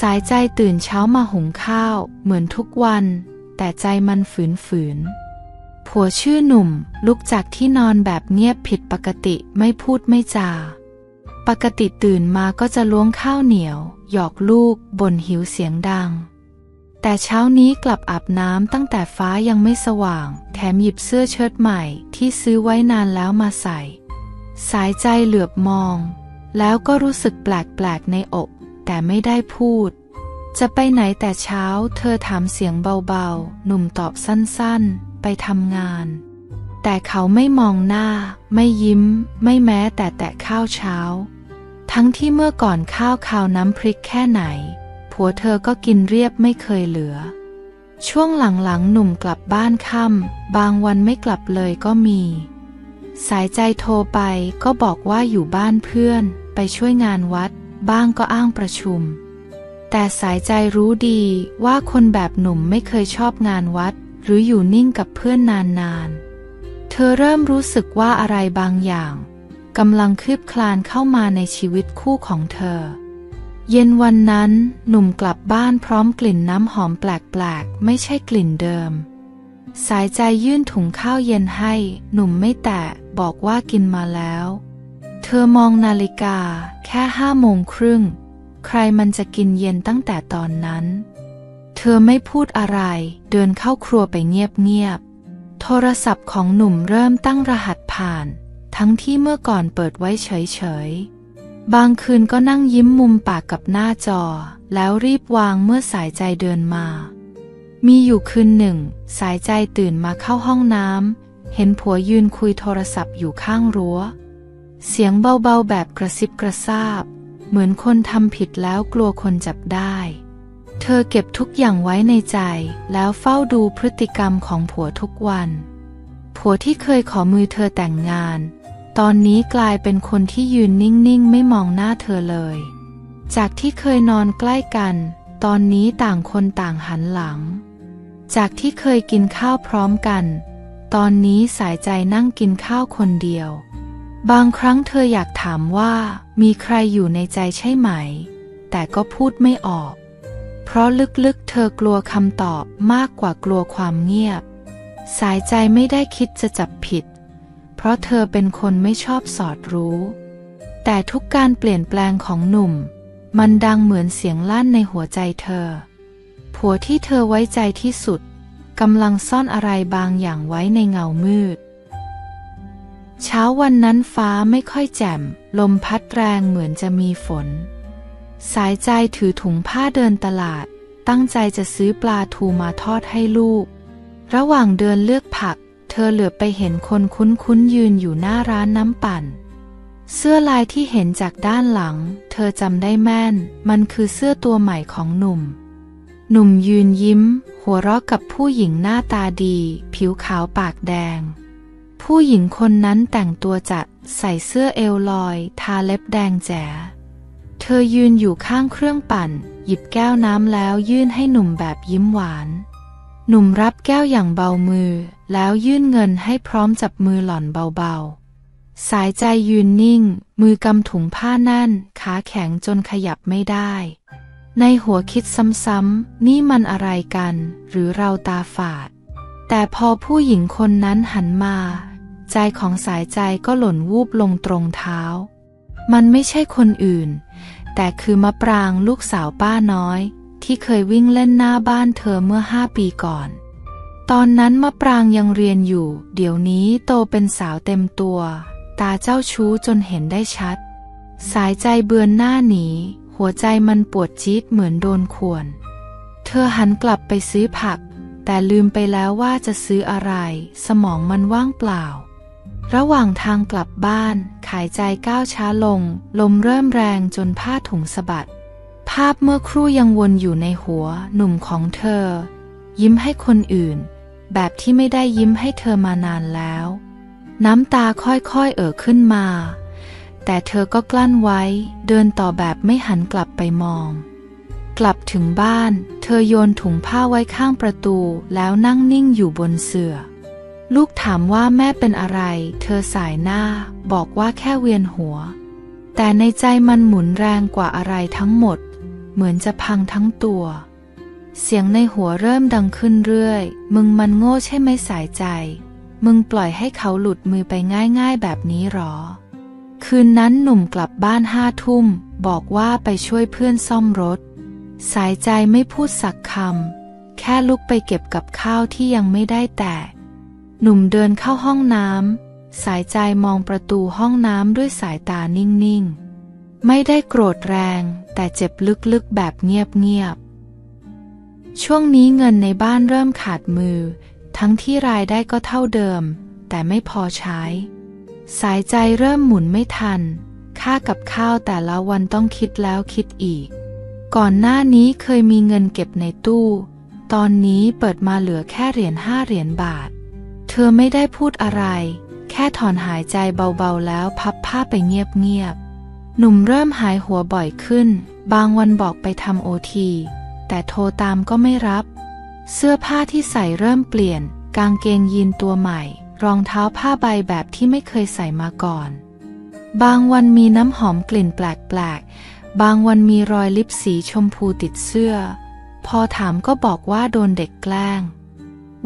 สายใจตื่นเช้ามาหุงข้าวเหมือนทุกวัน แต่ใจมันฝืนฝืนๆผัวชื่อหนุ่มลุกจากที่นอนแบบเงียบผิดปกติไม่พูดไม่จา ปกติตื่นมาก็จะล้วงข้าวเหนียว หยอกลูกบ่นหิวเสียงดัง แต่เช้านี้กลับอาบน้ำตั้งแต่ฟ้ายังไม่สว่าง แถมหยิบเสื้อเชิ้ตใหม่ที่ซื้อไว้นานแล้วมาใส่ สายใจเหลือบมอง แล้วก็รู้สึกแปลกๆในอก แต่ไม่ได้พูด จะไปไหนแต่เช้า เธอถามเสียงเบาๆ หนุ่มตอบสั้นๆ ไปทำงาน แต่เขาไม่มองหน้า ไม่ยิ้ม ไม่แม้แต่แตะข้าวเช้า ทั้งที่เมื่อก่อนข้าวขาวน้ำพริกแค่ไหน ผัวเธอก็กินเรียบไม่เคยเหลือ ช่วงหลังๆ หนุ่มกลับบ้านค่ำบางวันไม่กลับเลยก็มี สายใจโทรไปก็บอกว่าอยู่บ้านเพื่อนไปช่วยงานวัด บ้างก็อ้างประชุม แต่สายใจรู้ดีว่าคนแบบหนุ่มไม่เคยชอบงานวัด หรืออยู่นิ่งกับเพื่อนนานๆ เธอเริ่มรู้สึกว่าอะไรบางอย่างกำลังคืบคลานเข้ามาในชีวิตคู่ของเธอ เย็นวันนั้นหนุ่มกลับบ้านพร้อมกลิ่นน้ำหอมแปลกๆ ไม่ใช่กลิ่นเดิม สายใจยื่นถุงข้าวเย็นให้ หนุ่มไม่แตะบอกว่ากินมาแล้ว เธอมองนาฬิกาแค่ห้าโมงครึ่ง ใครมันจะกินเย็นตั้งแต่ตอนนั้น เธอไม่พูดอะไร เดินเข้าครัวไปเงียบๆ โทรศัพท์ของหนุ่มเริ่มตั้งรหัสผ่าน ทั้งที่เมื่อก่อนเปิดไว้เฉยๆ บางคืนก็นั่งยิ้มมุมปากกับหน้าจอ แล้วรีบวางเมื่อสายใจเดินมา มีอยู่คืนหนึ่ง สายใจตื่นมาเข้าห้องน้ำเห็นผัวยืนคุยโทรศัพท์อยู่ข้างรั้ว เสียงเบาๆแบบกระซิบกระซาบ เหมือนคนทำผิดแล้วกลัวคนจับได้ เธอเก็บทุกอย่างไว้ในใจ แล้วเฝ้าดูพฤติกรรมของผัวทุกวัน ผัวที่เคยขอมือเธอแต่งงาน ตอนนี้กลายเป็นคนที่ยืนนิ่งๆ ไม่มองหน้าเธอเลย จากที่เคยนอนใกล้กัน ตอนนี้ต่างคนต่างหันหลัง จากที่เคยกินข้าวพร้อมกัน ตอนนี้สายใจนั่งกินข้าวคนเดียว บางครั้งเธออยากถามว่ามีใครอยู่ในใจใช่ไหม แต่ก็พูดไม่ออก เพราะลึกๆเธอกลัวคำตอบมากกว่ากลัวความเงียบ สายใจไม่ได้คิดจะจับผิด เพราะเธอเป็นคนไม่ชอบสอดรู้ แต่ทุกการเปลี่ยนแปลงของหนุ่ม มันดังเหมือนเสียงลั่นในหัวใจเธอ ผัวที่เธอไว้ใจที่สุดกำลังซ่อนอะไรบางอย่างไว้ในเงามืด เช้าวันนั้นฟ้าไม่ค่อยแจ่ม ลมพัดแรงเหมือนจะมีฝน สายใจถือถุงผ้าเดินตลาด ตั้งใจจะซื้อปลาทูมาทอดให้ลูก ระหว่างเดินเลือกผัก เธอเหลือไปเห็นคนคุ้นๆยืนอยู่หน้าร้านน้ำปั่น เสื้อลายที่เห็นจากด้านหลัง เธอจำได้แม่น มันคือเสื้อตัวใหม่ของหนุ่ม หนุ่มยืนยิ้ม หัวเราะกับผู้หญิงหน้าตาดี ผิวขาวปากแดง ผู้หญิงคนนั้นแต่งตัวจัดใส่เสื้อเอวลอย ทาเล็บแดงแจ๋ เธอยืนอยู่ข้างเครื่องปั่น หยิบแก้วน้ำแล้วยื่นให้หนุ่มแบบยิ้มหวาน หนุ่มรับแก้วอย่างเบามือ แล้วยื่นเงินให้พร้อมจับมือหล่อนเบาๆ สายใจยืนนิ่ง มือกำถุงผ้าแน่น ขาแข็งจนขยับไม่ได้ ในหัวคิดซ้ำๆ นี่มันอะไรกัน หรือเราตาฝาด แต่พอผู้หญิงคนนั้นหันมา ใจของสายใจก็หล่นวูบลงตรงเท้า มันไม่ใช่คนอื่น แต่คือมะปรางลูกสาวป้าน้อย ที่เคยวิ่งเล่นหน้าบ้านเธอเมื่อห้าปีก่อน ตอนนั้นมะปรางยังเรียนอยู่ เดี๋ยวนี้โตเป็นสาวเต็มตัว ตาเจ้าชู้จนเห็นได้ชัด สายใจเบือนหน้าหนี หัวใจมันปวดจี๊ดเหมือนโดนข่วน เธอหันกลับไปซื้อผักแต่ลืมไปแล้วว่าจะซื้ออะไร สมองมันว่างเปล่า ระหว่างทางกลับบ้าน ขายใจก้าวช้าลง ลมเริ่มแรงจนผ้าถุงสะบัด ภาพเมื่อครู่ยังวนอยู่ในหัวหนุ่มของเธอ ยิ้มให้คนอื่น แบบที่ไม่ได้ยิ้มให้เธอมานานแล้ว น้ำตาค่อยๆเอ่อขึ้นมา แต่เธอก็กลั้นไว้ เดินต่อแบบไม่หันกลับไปมอง กลับถึงบ้าน เธอโยนถุงผ้าไว้ข้างประตูแล้วนั่งนิ่งอยู่บนเสื่อ ลูกถามว่าแม่เป็นอะไร เธอสายหน้า บอกว่าแค่เวียนหัว แต่ในใจมันหมุนแรงกว่าอะไรทั้งหมด เหมือนจะพังทั้งตัว เสียงในหัวเริ่มดังขึ้นเรื่อย มึงมันโง่ใช่ไหมสายใจ มึงปล่อยให้เขาหลุดมือไปง่ายๆแบบนี้หรอ คืนนั้นหนุ่มกลับบ้านห้าทุ่ม บอกว่าไปช่วยเพื่อนซ่อมรถ สายใจไม่พูดสักคำ แค่ลุกไปเก็บกับข้าวที่ยังไม่ได้แตะ หนุ่มเดินเข้าห้องน้ำ สายใจมองประตูห้องน้ำด้วยสายตานิ่งๆ ไม่ได้โกรธแรง แต่เจ็บลึกๆแบบเงียบๆ ช่วงนี้เงินในบ้านเริ่มขาดมือ ทั้งที่รายได้ก็เท่าเดิม แต่ไม่พอใช้ สายใจเริ่มหมุนไม่ทัน ค่ากับข้าวแต่ละวันต้องคิดแล้วคิดอีก ก่อนหน้านี้เคยมีเงินเก็บในตู้ ตอนนี้เปิดมาเหลือแค่เหรียญห้าเหรียญบาท เธอไม่ได้พูดอะไร แค่ถอนหายใจเบาๆแล้วพับผ้าไปเงียบๆ หนุ่มเริ่มหายหัวบ่อยขึ้น บางวันบอกไปทำโอที แต่โทรตามก็ไม่รับ เสื้อผ้าที่ใส่เริ่มเปลี่ยน กางเกงยีนตัวใหม่ รองเท้าผ้าใบแบบที่ไม่เคยใส่มาก่อน บางวันมีน้ำหอมกลิ่นแปลกๆ บางวันมีรอยลิปสีชมพูติดเสื้อ พอถามก็บอกว่าโดนเด็กแกล้ง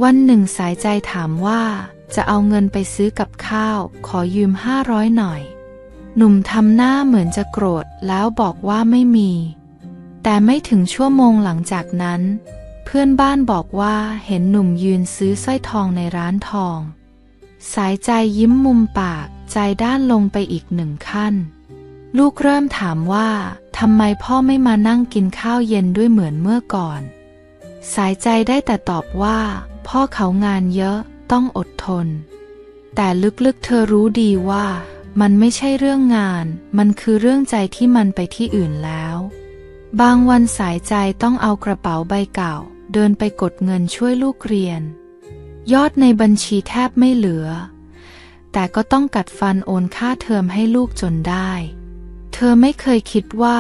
วันหนึ่งสายใจถามว่าจะเอาเงินไปซื้อกับข้าว ขอยืมห้าร้อยหน่อย หนุ่มทำหน้าเหมือนจะโกรธแล้วบอกว่าไม่มี แต่ไม่ถึงชั่วโมงหลังจากนั้น เพื่อนบ้านบอกว่าเห็นหนุ่มยืนซื้อสร้อยทองในร้านทอง สายใจยิ้มมุมปากใจด้านลงไปอีกหนึ่งขั้น ลูกเริ่มถามว่าทำไมพ่อไม่มานั่งกินข้าวเย็นด้วยเหมือนเมื่อก่อน สายใจได้แต่ตอบว่า พ่อเขางานเยอะต้องอดทน แต่ลึกๆเธอรู้ดีว่ามันไม่ใช่เรื่องงาน มันคือเรื่องใจที่มันไปที่อื่นแล้ว บางวันสายใจต้องเอากระเป๋าใบเก่า เดินไปกดเงินช่วยลูกเรียน ยอดในบัญชีแทบไม่เหลือ แต่ก็ต้องกัดฟันโอนค่าเทอมให้ลูกจนได้ เธอไม่เคยคิดว่า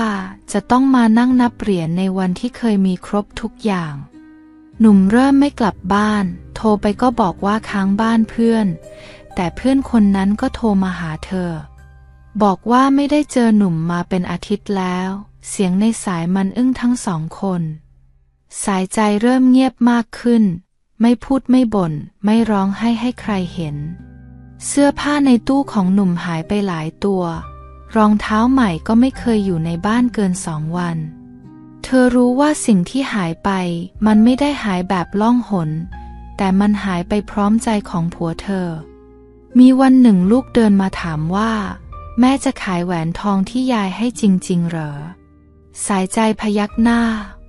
จะต้องมานั่งนับเหรียญในวันที่เคยมีครบทุกอย่าง หนุ่มเริ่มไม่กลับบ้าน โทรไปก็บอกว่าค้างบ้านเพื่อน แต่เพื่อนคนนั้นก็โทรมาหาเธอ บอกว่าไม่ได้เจอหนุ่มมาเป็นอาทิตย์แล้ว เสียงในสายมันอึ้งทั้งสองคน สายใจเริ่มเงียบมากขึ้น ไม่พูดไม่บ่น ไม่ร้องให้ให้ใครเห็น เสื้อผ้าในตู้ของหนุ่มหายไปหลายตัว รองเท้าใหม่ก็ไม่เคยอยู่ในบ้านเกินสองวัน อรู้ว่าสิ่งที่หายไป มันไม่ได้หายแบบล่องหน แต่มันหายไปพร้อมใจของผัวเธอ มีวันหนึ่งลูกเดินมาถามว่า แม่จะขายแหวนทองที่ยายให้จริง ๆ เหรอ สายใจพยักหน้า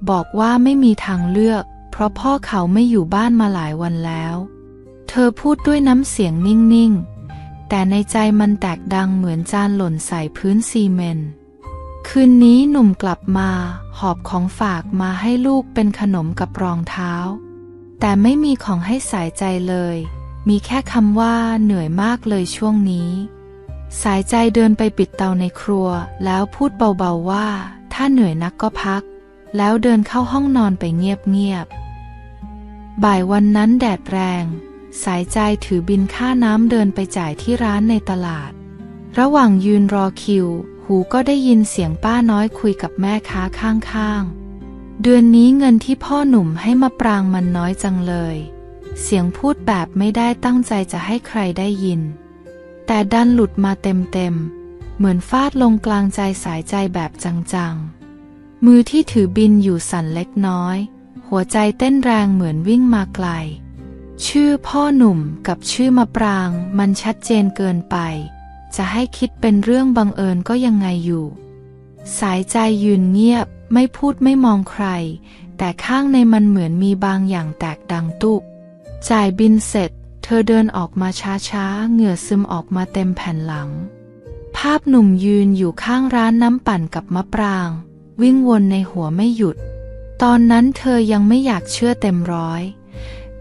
บอกว่าไม่มีทางเลือก เพราะพ่อเขาไม่อยู่บ้านมาหลายวันแล้ว เธอพูดด้วยน้ำเสียงนิ่ง ๆ แต่ในใจมันแตกดังเหมือนจานหล่นใส่พื้นซีเมนต์คืนนี้หนุ่มกลับมา อบของฝากมาให้ลูกเป็นขนมกับรองเท้า แต่ไม่มีของให้สายใจเลย มีแค่คำว่าเหนื่อยมากเลยช่วงนี้ สายใจเดินไปปิดเตาในครัว แล้วพูดเบาๆว่า ถ้าเหนื่อยนักก็พัก แล้วเดินเข้าห้องนอนไปเงียบๆบ่ายวันนั้นแดดแรง สายใจถือบินค่าน้ำเดินไปจ่ายที่ร้านในตลาด ระหว่างยืนรอคิว หูก็ได้ยินเสียงป้าน้อยคุยกับแม่ค้าข้างๆ เดือนนี้เงินที่พ่อหนุ่มให้มาปรางมันน้อยจังเลย เสียงพูดแบบไม่ได้ตั้งใจจะให้ใครได้ยิน แต่ดันหลุดมาเต็มๆ เหมือนฟาดลงกลางใจสายใจแบบจังๆ มือที่ถือบินอยู่สั่นเล็กน้อย หัวใจเต้นแรงเหมือนวิ่งมาไกล ชื่อพ่อหนุ่มกับชื่อมะปรางมันชัดเจนเกินไป จะให้คิดเป็นเรื่องบังเอิญก็ยังไงอยู่ สายใจยืนเงียบ ไม่พูดไม่มองใคร แต่ข้างในมันเหมือนมีบางอย่างแตกดังตุบจ่ายบินเสร็จ เธอเดินออกมาช้าๆ เหงื่อซึมออกมาเต็มแผ่นหลัง ภาพหนุ่มยืนอยู่ข้างร้านน้ำปั่นกับมะปราง วิ่งวนในหัวไม่หยุด ตอนนั้นเธอยังไม่อยากเชื่อเต็มร้อย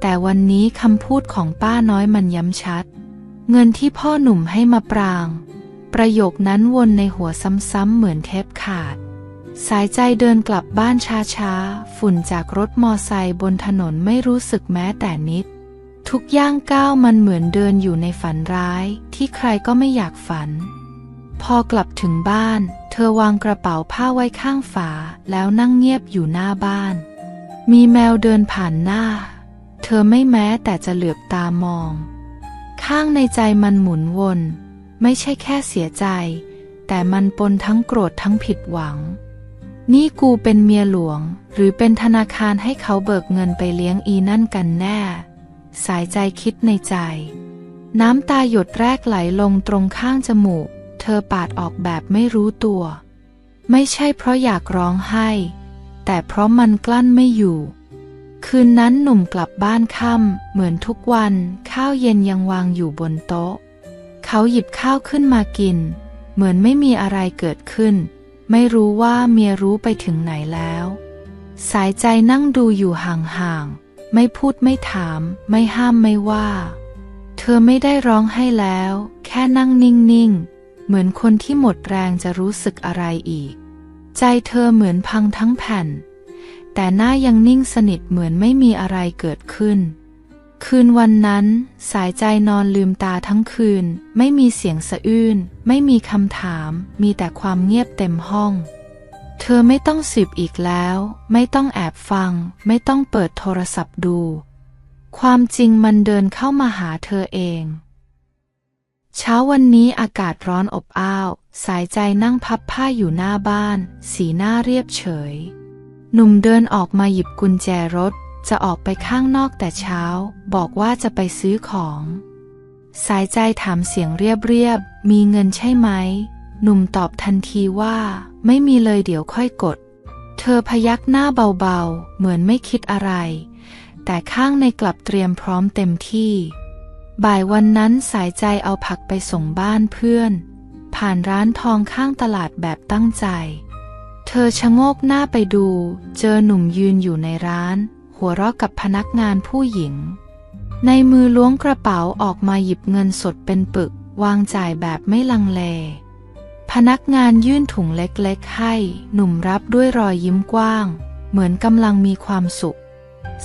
แต่วันนี้คำพูดของป้าน้อยมันย้ำชัด เงินที่พ่อหนุ่มให้มาปราง ประโยคนั้นวนในหัวซ้ำๆเหมือนเทปขาด สายใจเดินกลับบ้านช้าๆ ฝุ่นจากรถมอไซค์บนถนนไม่รู้สึกแม้แต่นิด ทุกย่างก้าวมันเหมือนเดินอยู่ในฝันร้ายที่ใครก็ไม่อยากฝันพพอกลับถึงบ้าน เธอวางกระเป๋าผ้าไว้ข้างฝาแล้วนั่งเงียบอยู่หน้าบ้าน มีแมวเดินผ่านหน้า เธอไม่แม้แต่จะเหลือบตามอง ข้างในใจมันหมุนวน ไม่ใช่แค่เสียใจ แต่มันปนทั้งโกรธทั้งผิดหวัง นี่กูเป็นเมียหลวง หรือเป็นธนาคารให้เขาเบิกเงินไปเลี้ยงอีนั่นกันแน่ สายใจคิดในใจ น้ำตาหยดแรกไหลลงตรงข้างจมูก เธอปาดออกแบบไม่รู้ตัว ไม่ใช่เพราะอยากร้องไห้ แต่เพราะมันกลั้นไม่อยู่ คืนนั้นหนุ่มกลับบ้านค่ำเหมือนทุกวัน ข้าวเย็นยังวางอยู่บนโต๊ะ เขาหยิบข้าวขึ้นมากิน เหมือนไม่มีอะไรเกิดขึ้น ไม่รู้ว่าเมียรู้ไปถึงไหนแล้ว สายใจนั่งดูอยู่ห่างๆ ไม่พูดไม่ถาม ไม่ห้ามไม่ว่า เธอไม่ได้ร้องให้แล้ว แค่นั่งนิ่งๆ เหมือนคนที่หมดแรงจะรู้สึกอะไรอีก ใจเธอเหมือนพังทั้งแผ่น แต่หน้ายังนิ่งสนิทเหมือนไม่มีอะไรเกิดขึ้น คืนวันนั้น สายใจนอนลืมตาทั้งคืน ไม่มีเสียงสะอื้น ไม่มีคำถาม มีแต่ความเงียบเต็มห้อง เธอไม่ต้องสืบอีกแล้ว ไม่ต้องแอบฟัง ไม่ต้องเปิดโทรศัพท์ดู ความจริงมันเดินเข้ามาหาเธอเอง เช้าวันนี้อากาศร้อนอบอ้าว สายใจนั่งพับผ้าอยู่หน้าบ้าน สีหน้าเรียบเฉย หนุ่มเดินออกมาหยิบกุญแจรถ จะออกไปข้างนอกแต่เช้า บอกว่าจะไปซื้อของ สายใจถามเสียงเรียบๆ มีเงินใช่ไหม หนุ่มตอบทันทีว่า ไม่มีเลยเดี๋ยวค่อยกด เธอพยักหน้าเบาๆ เหมือนไม่คิดอะไร แต่ข้างในกลับเตรียมพร้อมเต็มที่ บ่ายวันนั้นสายใจเอาผักไปส่งบ้านเพื่อน ผ่านร้านทองข้างตลาดแบบตั้งใจ เธอชะโงกหน้าไปดู เจอหนุ่มยืนอยู่ในร้าน หัวเราะกับพนักงานผู้หญิง ในมือล้วงกระเป๋าออกมาหยิบเงินสดเป็นปึก วางจ่ายแบบไม่ลังเล พนักงานยื่นถุงเล็กๆให้ หนุ่มรับด้วยรอยยิ้มกว้าง เหมือนกำลังมีความสุข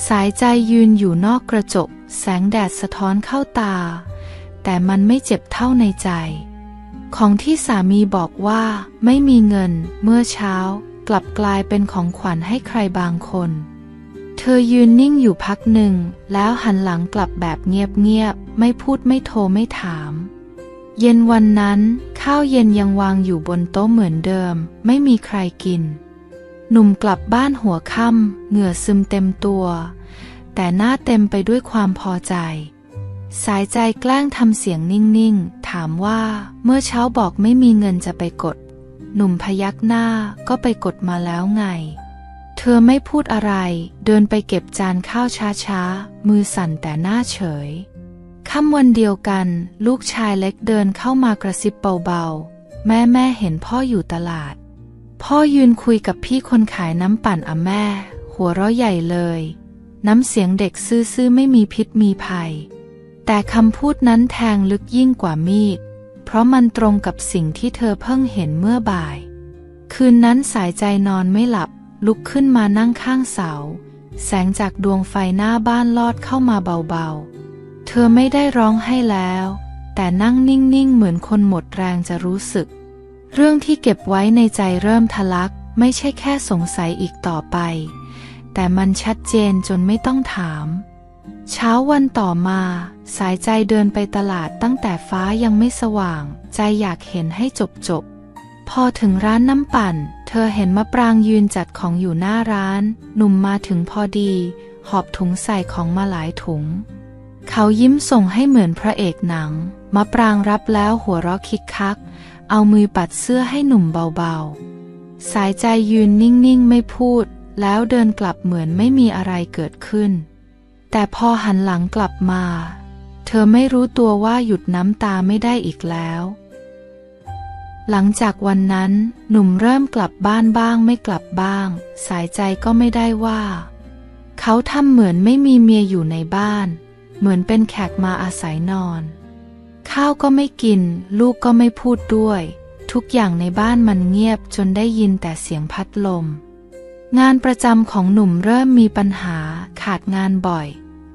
สายใจยืนอยู่นอกกระจก แสงแดดสะท้อนเข้าตา แต่มันไม่เจ็บเท่าในใจ ของที่สามีบอกว่าไม่มีเงินเมื่อเช้ากลับกลายเป็นของขวัญให้ใครบางคน เธอยืนนิ่งอยู่พักหนึ่ง แล้วหันหลังกลับแบบเงียบๆ ไม่พูดไม่โทรไม่ถาม เย็นวันนั้น ข้าวเย็นยังวางอยู่บนโต๊ะเหมือนเดิม ไม่มีใครกิน หนุ่มกลับบ้านหัวค่ำเหงื่อซึมเต็มตัว แต่หน้าเต็มไปด้วยความพอใจ สายใจแกล้งทำเสียงนิ่งๆ ถามว่าเมื่อเช้าบอกไม่มีเงินจะไปกด หนุ่มพยักหน้าก็ไปกดมาแล้วไง เธอไม่พูดอะไร เดินไปเก็บจานข้าวช้าๆ มือสั่นแต่หน้าเฉยค่ำวันเดียวกัน ลูกชายเล็กเดินเข้ามากระซิบเบาๆ แม่แม่เห็นพ่ออยู่ตลาด พ่อยืนคุยกับพี่คนขายน้ำปั่นอะแม่ หัวเราะใหญ่เลย น้ำเสียงเด็กซื่อๆไม่มีพิษมีภัย แต่คำพูดนั้นแทงลึกยิ่งกว่ามีด เพราะมันตรงกับสิ่งที่เธอเพิ่งเห็นเมื่อบ่าย คืนนั้นสายใจนอนไม่หลับ ลุกขึ้นมานั่งข้างเสา แสงจากดวงไฟหน้าบ้านลอดเข้ามาเบาๆ เธอไม่ได้ร้องให้แล้ว แต่นั่งนิ่งๆ เหมือนคนหมดแรงจะรู้สึก เรื่องที่เก็บไว้ในใจเริ่มทะลัก ไม่ใช่แค่สงสัยอีกต่อไป แต่มันชัดเจนจนไม่ต้องถาม เช้าวันต่อมา สายใจเดินไปตลาดตั้งแต่ฟ้ายังไม่สว่าง ใจอยากเห็นให้จบจบๆพอถึงร้านน้ำปั่น เธอเห็นมะปรางยืนจัดของอยู่หน้าร้าน หนุ่มมาถึงพอดี หอบถุงใส่ของมาหลายถุง เขายิ้มส่งให้เหมือนพระเอกหนัง มะปรางรับแล้วหัวเราะคิกคัก เอามือปัดเสื้อให้หนุ่มเบาๆ สายใจยืนนิ่งๆไม่พูด แล้วเดินกลับเหมือนไม่มีอะไรเกิดขึ้น แต่พอหันหลังกลับมา เธอไม่รู้ตัวว่าหยุดน้ำตาไม่ได้อีกแล้ว หลังจากวันนั้น หนุ่มเริ่มกลับบ้านบ้างไม่กลับบ้าง สายใจก็ไม่ได้ว่า เขาทำเหมือนไม่มีเมียอยู่ในบ้าน เหมือนเป็นแขกมาอาศัยนอน ข้าวก็ไม่กิน ลูกก็ไม่พูดด้วย ทุกอย่างในบ้านมันเงียบจนได้ยินแต่เสียงพัดลมงานประจำของหนุ่มเริ่มมีปัญหา ขาดงานบ่อย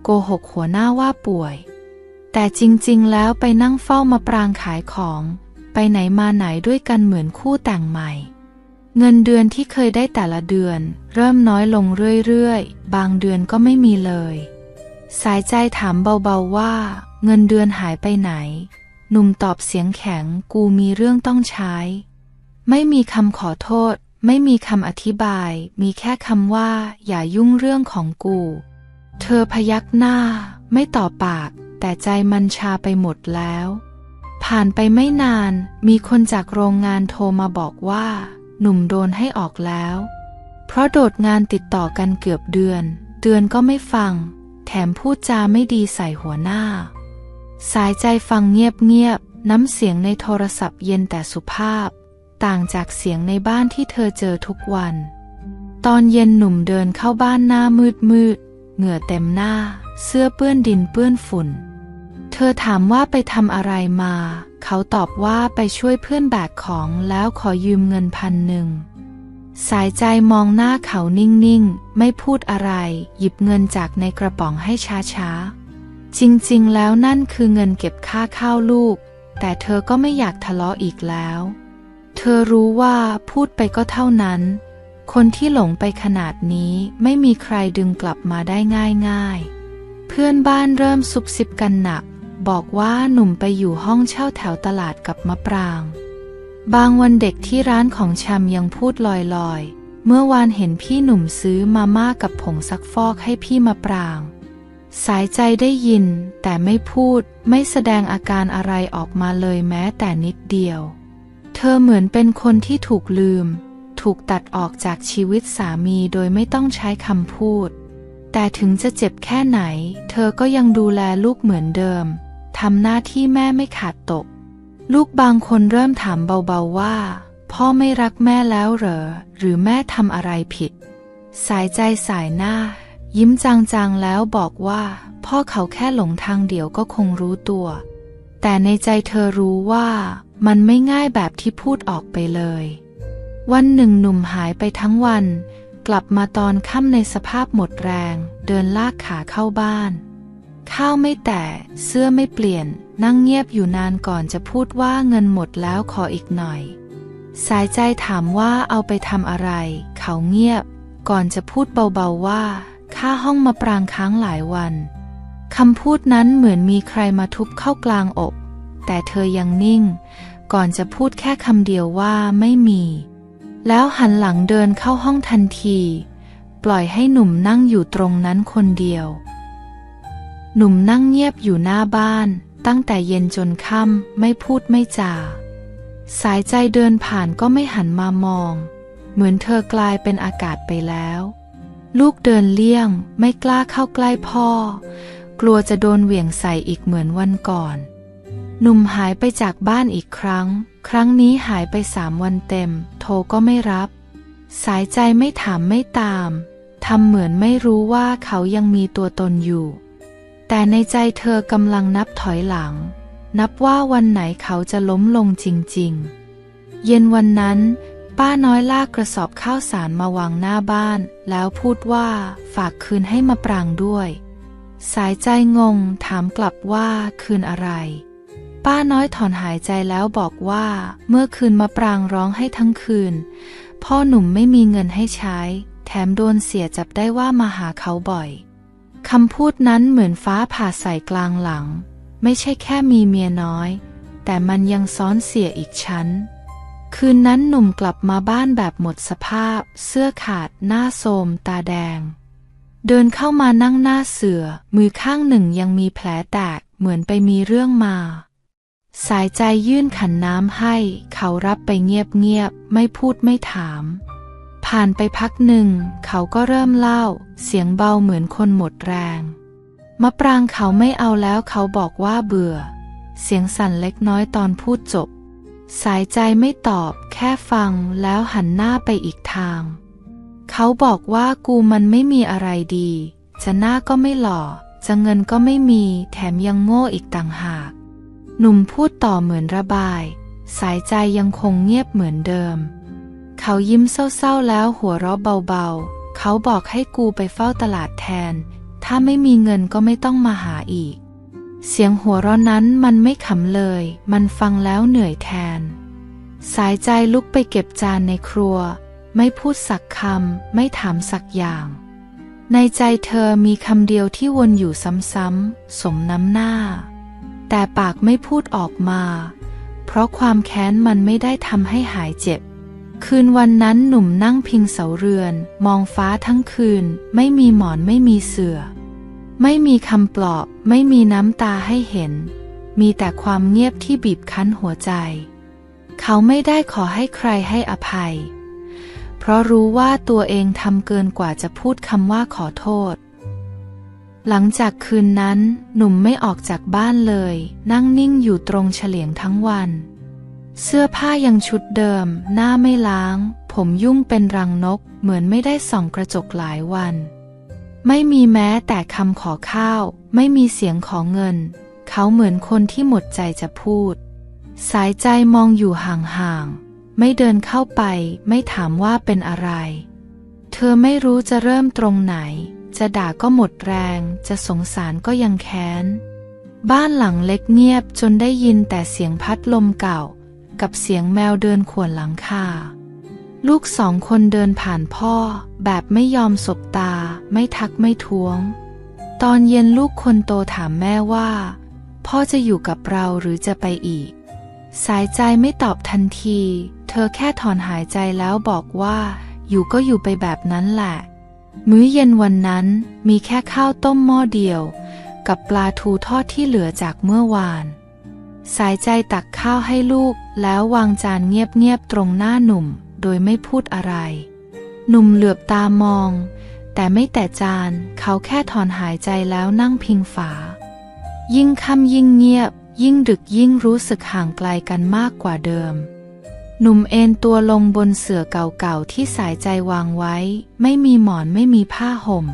โกหกหัวหน้าว่าป่วย แต่จริงๆ แล้วไปนั่งเฝ้ามาปรางขายของ ไปไหนมาไหนด้วยกันเหมือนคู่แต่งใหม่ เงินเดือนที่เคยได้แต่ละเดือน เริ่มน้อยลงเรื่อยๆ บางเดือนก็ไม่มีเลย สายใจถามเบาๆว่า เงินเดือนหายไปไหน หนุ่มตอบเสียงแข็งกูมีเรื่องต้องใช้ ไม่มีคำขอโทษ ไม่มีคำอธิบาย มีแค่คำว่า อย่ายุ่งเรื่องของกู เธอพยักหน้า ไม่ตอบปาก แต่ใจมันชาไปหมดแล้ว ผ่านไปไม่นาน มีคนจากโรงงานโทรมาบอกว่า หนุ่มโดนให้ออกแล้ว เพราะโดดงานติดต่อกันเกือบเดือน เตือนก็ไม่ฟัง แถมพูดจาไม่ดีใส่หัวหน้า สายใจฟังเงียบๆน้ำเสียงในโทรศัพท์เย็นแต่สุภาพ ต่างจากเสียงในบ้านที่เธอเจอทุกวัน ตอนเย็นหนุ่มเดินเข้าบ้านหน้ามืดมืด เหงื่อเต็มหน้า เสื้อเปื้อนดินเปื้อนฝุ่น เธอถามว่าไปทำอะไรมา เขาตอบว่าไปช่วยเพื่อนแบกของแล้วขอยืมเงินพันหนึ่งสายใจมองหน้าเขานิ่งๆ ไม่พูดอะไร หยิบเงินจากในกระป๋องให้ช้าๆ จริงๆ แล้วนั่นคือเงินเก็บค่าข้าวลูก แต่เธอก็ไม่อยากทะเลาะอีกแล้ว ธอรู้ว่าพูดไปก็เท่านั้น คนที่หลงไปขนาดนี้ไม่มีใครดึงกลับมาได้ง่ายๆ เพื่อนบ้านเริ่มซุบซิบกันหนัก บอกว่าหนุ่มไปอยู่ห้องเช่าแถวตลาดกับมะปราง บางวันเด็กที่ร้านของชำยังพูดลอยๆ เมื่อวานเห็นพี่หนุ่มซื้อมาม่ากับผงซักฟอกให้พี่มะปราง สายใจได้ยินแต่ไม่พูดไม่แสดงอาการอะไรออกมาเลยแม้แต่นิดเดียว อเหมือนเป็นคนที่ถูกลืม ถูกตัดออกจากชีวิตสามีโดยไม่ต้องใช้คำพูด แต่ถึงจะเจ็บแค่ไหน เธอก็ยังดูแลลูกเหมือนเดิมทำหน้าที่แม่ไม่ขาดตก ลูกบางคนเริ่มถามเบาๆว่า พ่อไม่รักแม่แล้วเหรอ หรือแม่ทำอะไรผิด สายใจสายหน้า ยิ้มจางๆแล้วบอกว่า พ่อเขาแค่หลงทางเดียวก็คงรู้ตัว แต่ในใจเธอรู้ว่า มันไม่ง่ายแบบที่พูดออกไปเลย วันหนึ่งหนุ่มหายไปทั้งวัน กลับมาตอนค่ำในสภาพหมดแรง เดินลากขาเข้าบ้าน ข้าวไม่แตะเสื้อไม่เปลี่ยน นั่งเงียบอยู่นานก่อนจะพูดว่าเงินหมดแล้วขออีกหน่อย สายใจถามว่าเอาไปทำอะไร เขาเงียบ ก่อนจะพูดเบาๆว่า ค่าห้องมาปรางค้างหลายวันคำพูดนั้นเหมือนมีใครมาทุบเข้ากลางอก แต่เธอยังนิ่ง ก่อนจะพูดแค่คำเดียวว่าไม่มี แล้วหันหลังเดินเข้าห้องทันที ปล่อยให้หนุ่มนั่งอยู่ตรงนั้นคนเดียว หนุ่มนั่งเงียบอยู่หน้าบ้าน ตั้งแต่เย็นจนค่ำไม่พูดไม่จา สายใจเดินผ่านก็ไม่หันมามอง เหมือนเธอกลายเป็นอากาศไปแล้ว ลูกเดินเลี่ยงไม่กล้าเข้าใกล้พ่อ กลัวจะโดนเหวี่ยงใส่อีกเหมือนวันก่อน หนุ่มหายไปจากบ้านอีกครั้ง ครั้งนี้หายไปสามวันเต็ม โทรก็ไม่รับ สายใจไม่ถามไม่ตาม ทำเหมือนไม่รู้ว่าเขายังมีตัวตนอยู่ แต่ในใจเธอกำลังนับถอยหลัง นับว่าวันไหนเขาจะล้มลงจริงๆ เย็นวันนั้น ป้าน้อยลากกระสอบข้าวสารมาวางหน้าบ้าน แล้วพูดว่าฝากคืนให้มาปรางด้วย สายใจงงถามกลับว่าคืนอะไร ป้าน้อยถอนหายใจแล้วบอกว่า เมื่อคืนมาปรางร้องให้ทั้งคืน พ่อหนุ่มไม่มีเงินให้ใช้ แถมโดนเสียจับได้ว่ามาหาเขาบ่อยคำพูดนั้นเหมือนฟ้าผ่าใส่กลางหลัง ไม่ใช่แค่มีเมียน้อย แต่มันยังซ้อนเสียอีกชั้น คืนนั้นหนุ่มกลับมาบ้านแบบหมดสภาพ เสื้อขาด หน้าโทรมตาแดง เดินเข้ามานั่งหน้าเสือ มือข้างหนึ่งยังมีแผลแตก เหมือนไปมีเรื่องมา สายใจยื่นขันน้ำให้ เขารับไปเงียบๆ ไม่พูดไม่ถาม ผ่านไปพักหนึ่ง เขาก็เริ่มเล่า เสียงเบาเหมือนคนหมดแรง มะปรางเขาไม่เอาแล้วเขาบอกว่าเบื่อ เสียงสั่นเล็กน้อยตอนพูดจบ สายใจไม่ตอบแค่ฟังแล้วหันหน้าไปอีกทาง เขาบอกว่ากูมันไม่มีอะไรดี จะหน้าก็ไม่หล่อ จะเงินก็ไม่มี แถมยังโง่อีกต่างหาก หนุ่มพูดต่อเหมือนระบาย สายใจยังคงเงียบเหมือนเดิม เขายิ้มเศร้าๆแล้วหัวเราะเบาๆ เขาบอกให้กูไปเฝ้าตลาดแทน ถ้าไม่มีเงินก็ไม่ต้องมาหาอีก เสียงหัวเราะนั้นมันไม่ขำเลย มันฟังแล้วเหนื่อยแทน สายใจลุกไปเก็บจานในครัว ไม่พูดสักคำไม่ถามสักอย่าง ในใจเธอมีคำเดียวที่วนอยู่ซ้ำๆสมน้ำหน้า แต่ปากไม่พูดออกมา เพราะความแค้นมันไม่ได้ทำให้หายเจ็บ คืนวันนั้นหนุ่มนั่งพิงเสาเรือน มองฟ้าทั้งคืน ไม่มีหมอนไม่มีเสือ่อ ไม่มีคำปลอบ ไม่มีน้ำตาให้เห็น มีแต่ความเงียบที่บีบคั้นหัวใจ เขาไม่ได้ขอให้ใครให้อภัย เพราะรู้ว่าตัวเองทำเกินกว่าจะพูดคำว่าขอโทษ หลังจากคืนนั้น หนุ่มไม่ออกจากบ้านเลย นั่งนิ่งอยู่ตรงเฉลียงทั้งวัน เสื้อผ้ายังชุดเดิม หน้าไม่ล้าง ผมยุ่งเป็นรังนก เหมือนไม่ได้ส่องกระจกหลายวัน ไม่มีแม้แต่คำขอข้าว ไม่มีเสียงขอเงิน เขาเหมือนคนที่หมดใจจะพูด สายใจมองอยู่ห่างๆ ไม่เดินเข้าไป ไม่ถามว่าเป็นอะไร เธอไม่รู้จะเริ่มตรงไหน จะด่าก็หมดแรง จะสงสารก็ยังแค้น บ้านหลังเล็กเงียบจนได้ยินแต่เสียงพัดลมเก่า กับเสียงแมวเดินข่วนหลังคา ลูกสองคนเดินผ่านพ่อ แบบไม่ยอมสบตา ไม่ทักไม่ท้วง ตอนเย็นลูกคนโตถามแม่ว่า พ่อจะอยู่กับเราหรือจะไปอีก สายใจไม่ตอบทันที เธอแค่ถอนหายใจแล้วบอกว่า อยู่ก็อยู่ไปแบบนั้นแหละ มื้อเย็นวันนั้นมีแค่ข้าวต้มหม้อเดียว กับปลาทูทอดที่เหลือจากเมื่อวาน สายใจตักข้าวให้ลูกแล้ววางจานเงียบๆตรงหน้าหนุ่มโดยไม่พูดอะไร หนุ่มเหลือบตามอง แต่ไม่แต่จานเขาแค่ถอนหายใจแล้วนั่งพิงฝา ยิ่งค่ำยิ่งเงียบ ยิ่งดึกยิ่งรู้สึกห่างไกลกันมากกว่าเดิม หนุ่มเอนตัวลงบนเสื่อเก่าๆที่สายใจวางไว้ ไม่มีหมอนไม่มีผ้าห่ม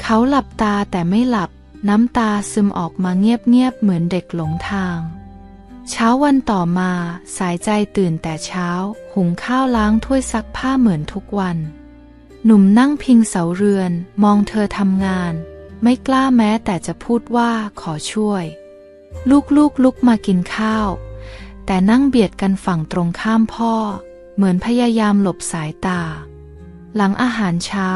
เขาหลับตาแต่ไม่หลับ น้ำตาซึมออกมาเงียบๆเหมือนเด็กหลงทาง เช้าวันต่อมาสายใจตื่นแต่เช้า หุงข้าวล้างถ้วยซักผ้าเหมือนทุกวัน หนุ่มนั่งพิงเสาเรือน มองเธอทำงาน ไม่กล้าแม้แต่จะพูดว่าขอช่วย ลูกๆลลุกมากินข้าว แต่นั่งเบียดกันฝั่งตรงข้ามพ่อ เหมือนพยายามหลบสายตา หลังอาหารเช้า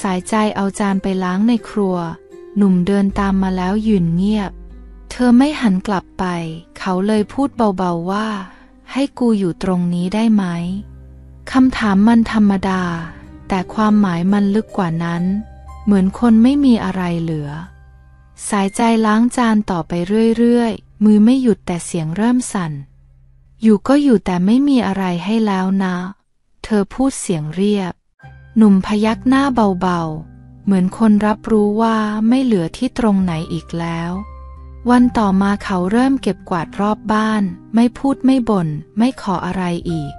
สายใจเอาจานไปล้างในครัว หนุ่มเดินตามมาแล้วยืนเงียบ เธอไม่หันกลับไป เขาเลยพูดเบาๆว่า ให้กูอยู่ตรงนี้ได้ไหมคำถามมันธรรมดา แต่ความหมายมันลึกกว่านั้น เหมือนคนไม่มีอะไรเหลือ สายใจล้างจานต่อไปเรื่อยๆ มือไม่หยุดแต่เสียงเริ่มสั่น อยู่ก็อยู่แต่ไม่มีอะไรให้แล้วนะ เธอพูดเสียงเรียบ หนุ่มพยักหน้าเบาๆ เหมือนคนรับรู้ว่าไม่เหลือที่ตรงไหนอีกแล้ว วันต่อมาเขาเริ่มเก็บกวาดรอบบ้าน ไม่พูดไม่บน่น ไม่ขออะไรอีก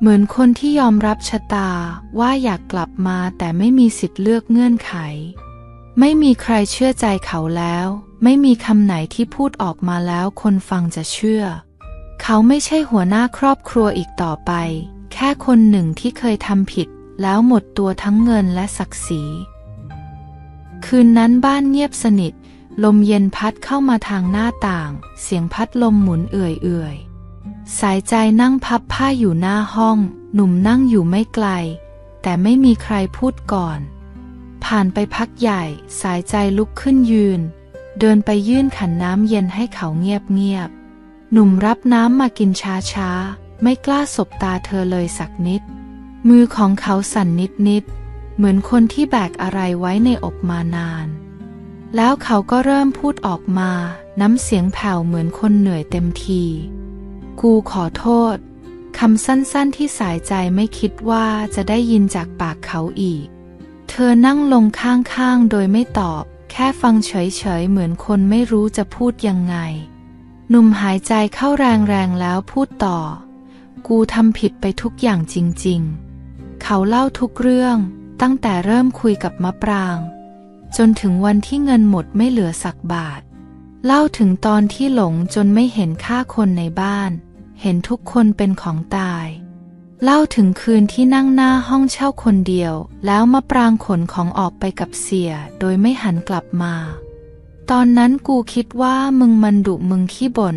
เหมือนคนที่ยอมรับชะตาว่าอยากกลับมาแต่ไม่มีสิทธิ์เลือกเงื่อนไข ไม่มีใครเชื่อใจเขาแล้ว ไม่มีคำไหนที่พูดออกมาแล้วคนฟังจะเชื่อ เขาไม่ใช่หัวหน้าครอบครัวอีกต่อไป แค่คนหนึ่งที่เคยทำผิด แล้วหมดตัวทั้งเงินและศักดิ์ศรี คืนนั้นบ้านเงียบสนิท ลมเย็นพัดเข้ามาทางหน้าต่าง เสียงพัดลมหมุนเอื่อยๆ สายใจนั่งพับผ้าอยู่หน้าห้อง หนุ่มนั่งอยู่ไม่ไกล แต่ไม่มีใครพูดก่อน ผ่านไปพักใหญ่ สายใจลุกขึ้นยืน เดินไปยื่นขันน้ำเย็นให้เขาเงียบๆ หนุ่มรับน้ำมากินช้าๆ ไม่กล้าสบตาเธอเลยสักนิด มือของเขาสั่นนิดๆ เหมือนคนที่แบกอะไรไว้ในอกมานาน แล้วเขาก็เริ่มพูดออกมา น้ำเสียงแผ่วเหมือนคนเหนื่อยเต็มที กูขอโทษคำสั้นๆที่สายใจไม่คิดว่าจะได้ยินจากปากเขาอีก เธอนั่งลงข้างๆ โดยไม่ตอบ แค่ฟังเฉยๆ เหมือนคนไม่รู้จะพูดยังไง หนุ่มหายใจเข้าแรงๆแล้วพูดต่อ กูทำผิดไปทุกอย่างจริงๆ เขาเล่าทุกเรื่องตั้งแต่เริ่มคุยกับมะปราง จนถึงวันที่เงินหมดไม่เหลือสักบาท เล่าถึงตอนที่หลงจนไม่เห็นค่าคนในบ้าน เห็นทุกคนเป็นของตาย เล่าถึงคืนที่นั่งหน้าห้องเช่าคนเดียว แล้วมะปรางขนของออกไปกับเสียโดยไม่หันกลับมา ตอนนั้นกูคิดว่ามึงมันดุมึงขี้บ่น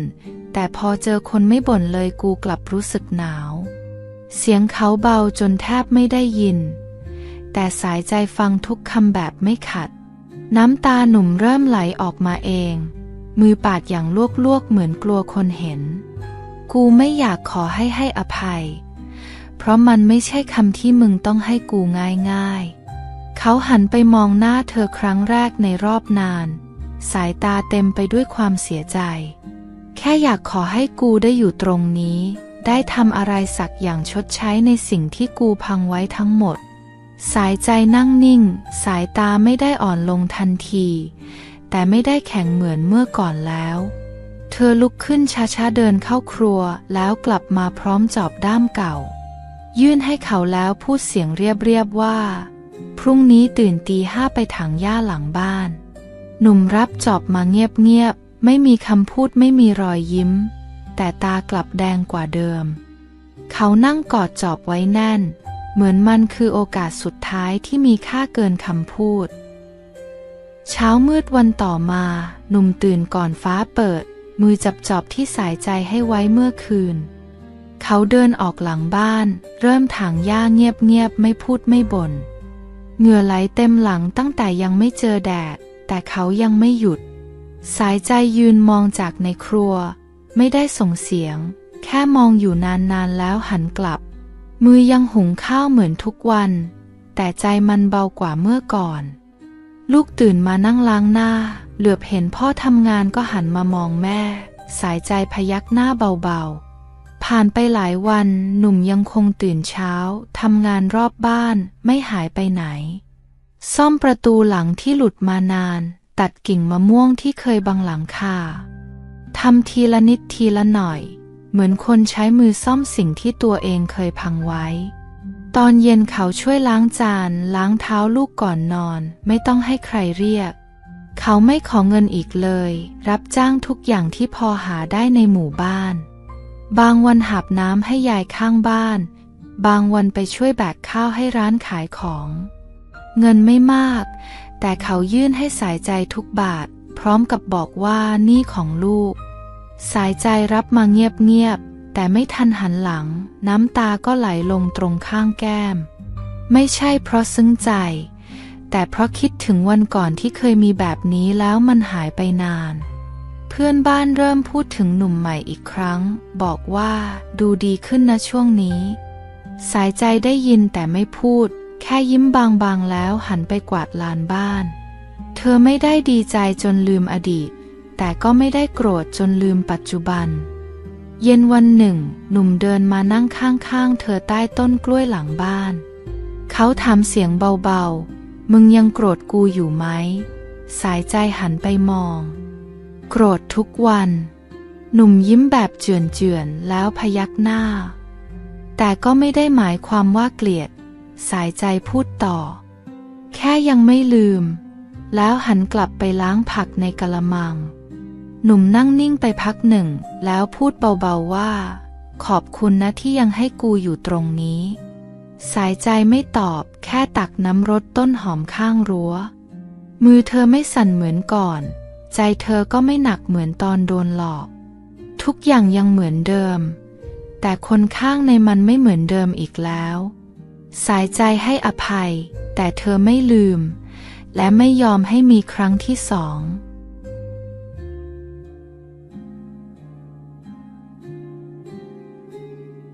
แต่พอเจอคนไม่บ่นเลยกูกลับรู้สึกหนาว เสียงเขาเบาจนแทบไม่ได้ยิน แต่สายใจฟังทุกคำแบบไม่ขัด น้ำตาหนุ่มเริ่มไหลออกมาเอง มือปาดอย่างลวกๆเหมือนกลัวคนเห็น กูไม่อยากขอให้ให้อภัย เพราะมันไม่ใช่คำที่มึงต้องให้กูง่ายๆ เขาหันไปมองหน้าเธอครั้งแรกในรอบนาน สายตาเต็มไปด้วยความเสียใจ แค่อยากขอให้กูได้อยู่ตรงนี้ ได้ทำอะไรสักอย่างชดใช้ในสิ่งที่กูพังไว้ทั้งหมด สายใจนั่งนิ่ง สายตาไม่ได้อ่อนลงทันที แต่ไม่ได้แข็งเหมือนเมื่อก่อนแล้ว เธอลุกขึ้นช้าๆเดินเข้าครัว แล้วกลับมาพร้อมจอบด้ามเก่า ยื่นให้เขาแล้วพูดเสียงเรียบๆว่า พรุ่งนี้ตื่นตีห้าไปถังหญ้าหลังบ้าน หนุ่มรับจอบมาเงียบๆ ไม่มีคำพูดไม่มีรอยยิ้ม แต่ตากลับแดงกว่าเดิม เขานั่งกอดจอบไว้แน่น เหมือนมันคือโอกาสสุดท้ายที่มีค่าเกินคำพูด เช้ามืดวันต่อมา หนุ่มตื่นก่อนฟ้าเปิด มือจับจอบที่สายใจให้ไว้เมื่อคืน เขาเดินออกหลังบ้าน เริ่มถางหญ้าเงียบๆ ไม่พูดไม่บน่น เหงื่อไหลเต็มหลังตั้งแต่ยังไม่เจอแดด แต่เขายังไม่หยุด สายใจยืนมองจากในครัว ไม่ได้ส่งเสียง แค่มองอยู่นานๆแล้วหันกลับ มือยังหุงข้าวเหมือนทุกวัน แต่ใจมันเบากว่าเมื่อก่อน ลูกตื่นมานั่งล้างหน้า เหลือบเห็นพ่อทำงานก็หันมามองแม่ สายใจพยักหน้าเบาๆผ่านไปหลายวันหนุ่มยังคงตื่นเช้าทำงานรอบบ้านไม่หายไปไหน ซ่อมประตูหลังที่หลุดมานาน ตัดกิ่งมะม่วงที่เคยบังหลังคาทำทีละนิดทีละหน่อย เหมือนคนใช้มือซ่อมสิ่งที่ตัวเองเคยพังไว้ ตอนเย็นเขาช่วยล้างจาน ล้างเท้าลูกก่อนนอน ไม่ต้องให้ใครเรียก เขาไม่ขอเงินอีกเลย รับจ้างทุกอย่างที่พอหาได้ในหมู่บ้าน บางวันหับน้ำให้ยายข้างบ้าน บางวันไปช่วยแบกข้าวให้ร้านขายของ เงินไม่มาก แต่เขายื่นให้สายใจทุกบาท พร้อมกับบอกว่านี่ของลูก สายใจรับมาเงียบๆแต่ไม่ทันหันหลัง น้ำตาก็ไหลลงตรงข้างแก้ม ไม่ใช่เพราะซึ้งใจ แต่เพราะคิดถึงวันก่อนที่เคยมีแบบนี้แล้วมันหายไปนานเพื่อนบ้านเริ่มพูดถึงหนุ่มใหม่อีกครั้ง บอกว่าดูดีขึ้นนะช่วงนี้ สายใจได้ยินแต่ไม่พูด แค่ยิ้มบางๆแล้วหันไปกวาดลานบ้าน เธอไม่ได้ดีใจจนลืมอดีต แต่ก็ไม่ได้โกรธจนลืมปัจจุบัน เย็นวันหนึ่ง หนุ่มเดินมานั่งข้างๆ เธอใต้ต้นกล้วยหลังบ้าน เขาถามเสียงเบาๆ มึงยังโกรธกูอยู่ไหม สายใจหันไปมอง โกรธทุกวัน หนุ่มยิ้มแบบเจือนๆแล้วพยักหน้า แต่ก็ไม่ได้หมายความว่าเกลียด สายใจพูดต่อ แค่ยังไม่ลืม แล้วหันกลับไปล้างผักในกะละมัง หนุ่มนั่งนิ่งไปพักหนึ่ง แล้วพูดเบาๆว่า ขอบคุณนะที่ยังให้กูอยู่ตรงนี้ สายใจไม่ตอบ แค่ตักน้ำรดต้นหอมข้างรั้ว มือเธอไม่สั่นเหมือนก่อน ใจเธอก็ไม่หนักเหมือนตอนโดนหลอก ทุกอย่างยังเหมือนเดิม แต่คนข้างในมันไม่เหมือนเดิมอีกแล้ว สายใจให้อภัย แต่เธอไม่ลืม และไม่ยอมให้มีครั้งที่สอง